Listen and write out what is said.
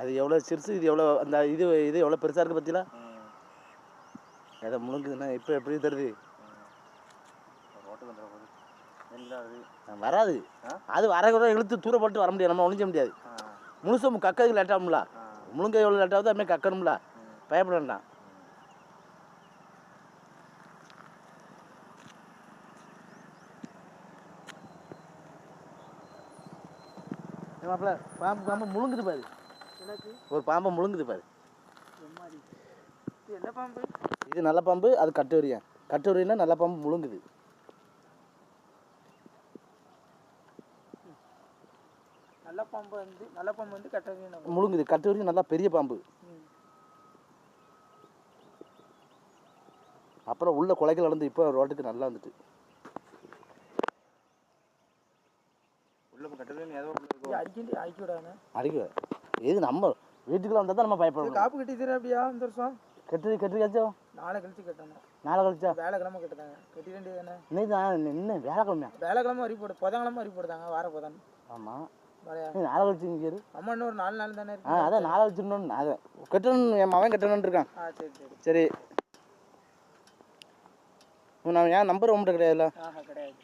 அது எவ்வளோ சிறுசு இது எவ்வளோ அந்த இது இது எவ்வளோ பெருசாக இருக்குது ம் எதை முழுங்குதுன்னா இப்போ எப்படி தருது வராது? அது வர கூட இழுத்து தூர போட்டு வர முடியாது. நம்ம ஒழிஞ்ச முடியாது. முழுசும் கக்கிறதுக்கு லேட்டாகும்ல? முழுங்க எவ்வளோ லேட்டாகுதோ அதுமாதிரி கக்கணும்ல. பயப்பட வேண்டாம். மாப்பிள்ள பாம்பு பாம்பு முழுங்குது பாரு. ஒரு பாம்பை முழுங்குது பாரு இது என்ன பாம்பு இது நல்ல பாம்பு அது கட்டுவரியா கட்டுவரினா நல்ல பாம்பு முழுங்குது நல்ல பாம்பு வந்து நல்ல பாம்பு வந்து கட்டவே முழுங்குது கட்டுவரி நல்லா பெரிய பாம்பு அப்புறம் உள்ள கொலைகள் நடந்து இப்போ ரோட்டுக்கு நல்லா வந்துட்டு உள்ள கட்டுறது ஏதோ அடிக்கண்டி ஆக்கி விடாங்க அடிக்க இது நம்ம வீட்டுக்குள்ள வந்தால் தான் நம்ம இது பயப்படணும் காப்பு கட்டி தர அப்படியா இந்த வருஷம்? கெட்டு கெட்டுக்காச்சும் நாளை கழிச்சு கட்டணும். நாளை கழிச்சா? வேலைக்கிழமை கட்டுதாங்க. கட்டி வேண்டியது தானே? இன்னைக்கு தான் என்ன வேலைக்கிழமையா வேலைக்கிழமை வரி போடு புதன்கிழமை வரி போடுதாங்க வார புதன். ஆமாம் நீ நாளை கழிச்சு இங்கே. அம்மா இன்னும் ஒரு நாலு நாள் தானே ஆ இருக்கு அதான் நாளை வச்சிடணும் அதை கட்டணும் என் மகன் கட்டணும்னு இருக்கான். ஆ சரி சரி. சரி. நான் ஏன் நம்பர் உங்கள்கிட்ட கிடையாதுல்ல? ஆஹா கிடையாது.